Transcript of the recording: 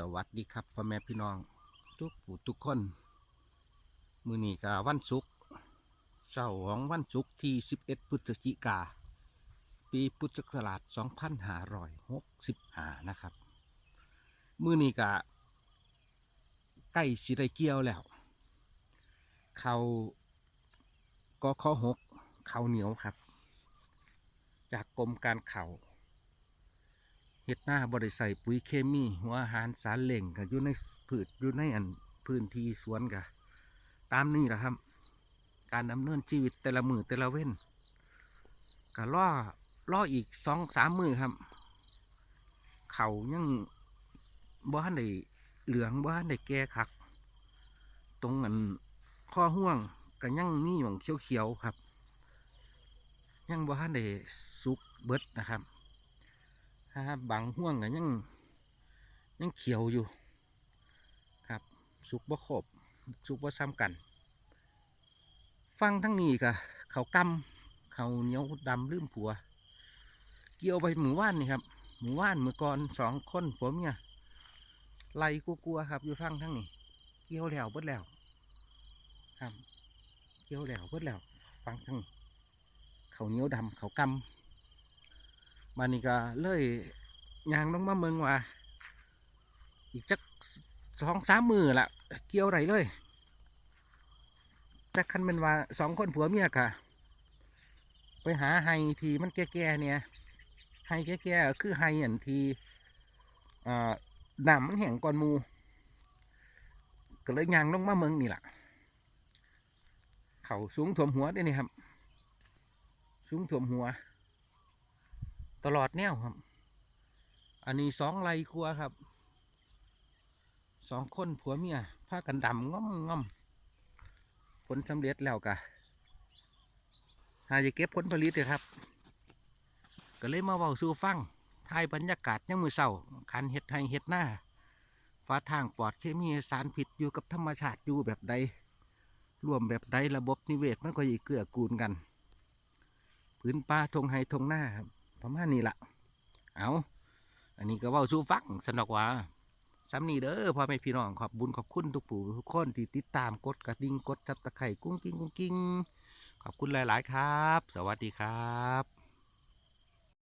สวัสดีครับพ่อแม่พี่น้อง ทุกผู้ทุกคน มือนี้กาวันศุกร์เช้าของวันศุกร์ที่ 11พฤศจิกา ปีพุทธศักราช2565 นะครับ มือนี้กาใกล้สิได้เกี่ยวแล้ว เขาก็ข้อหกเขาเหนียวครับ จากกรมการเข่า เฮ็ดหน้าบริใส่ปุ๋ยเคมีหัวอาหารสารเหล่งก็อยู่ในพืชอยู่ในอันพื้นที่สวนกะตามนี้แหละครับ การดำเนินชีวิตแต่ละมือแต่ละเว้นก็ล่อล่ออีกสองสามมือครับ เขายังบ้านได้เหลืองบ้านได้แก่คัก ตรงอันข้อห่วงก็ยังมีหมองเขียวๆครับ ยังบ้านได้สุกเบิดนะครับ ถ้าบางห่วงก็ยังยังเขียวอยู่ ครับ สุกบ่ครบสุกบ่ซ้ำกัน ฟังทั้งนี้ก็เขากำเขาเหนียวดำลืมผัว เกี่ยวไปหมู่ว่านนี่ครับ หมู่ว่านมือก่อนสองคนผมเนี่ยไล่กลัวๆครับ อยู่ฟังทั้งนี้ เกี่ยวแล้วเบิดแล้ว ครับ เกี่ยวแล้วเบิดแล้ว ฟังทั้งเขาเหนียวดำเขากำ บานนี้ก็เลยยางลงมาเมืองว่า อีกจักสองสามมือละเกี่ยวไรเลยแต่คันเป็นว่าสองคนผัวเมียค่ะ ไปหาไฮทีมันแก่ๆเนี่ยไฮแก่ๆคือไฮอันทีอ่าน้ำมันแห้งก่อนมู ก็เลยยางลงมาเมืองนี่แหละเขาสูงถ่วมหัวได้นี่ครับ สูงถ่วมหัว ตลอดแนวครับ อันนี้สองไรครัวครับ สองคนผัวเมียพากันดำง่อมง่อมผลสำเร็จแล้วกะหาจะเก็บผลผลิตเลยครับ ก็เลยมาเว้าสู่ฟังถ่ายบรรยากาศยังมือเศร้าคันเห็ดไห้เห็ดหน้าฟ้าทางปลอดเคมีสารผิดอยู่กับธรรมชาติอยู่แบบใดร่วมแบบใดระบบนิเวศมันก็ยิ่เกื้อกูลกัน พื้นป่าทงไฮทงหน้าครับ ประมาณนี้ละเอาอันนี้ก็ว่าสู้ฟังสนอกว่าซ้ำนี่เด้อพ่อแม่พี่น้องขอบบุญขอบคุณทุกผู้ทุกคนที่ติดตามกดกระดิ่งกดทับตะไคร่กุ้งกิ้งกุ้งกิ้งขอบคุณหลาย ๆ ครับ สวัสดีครับ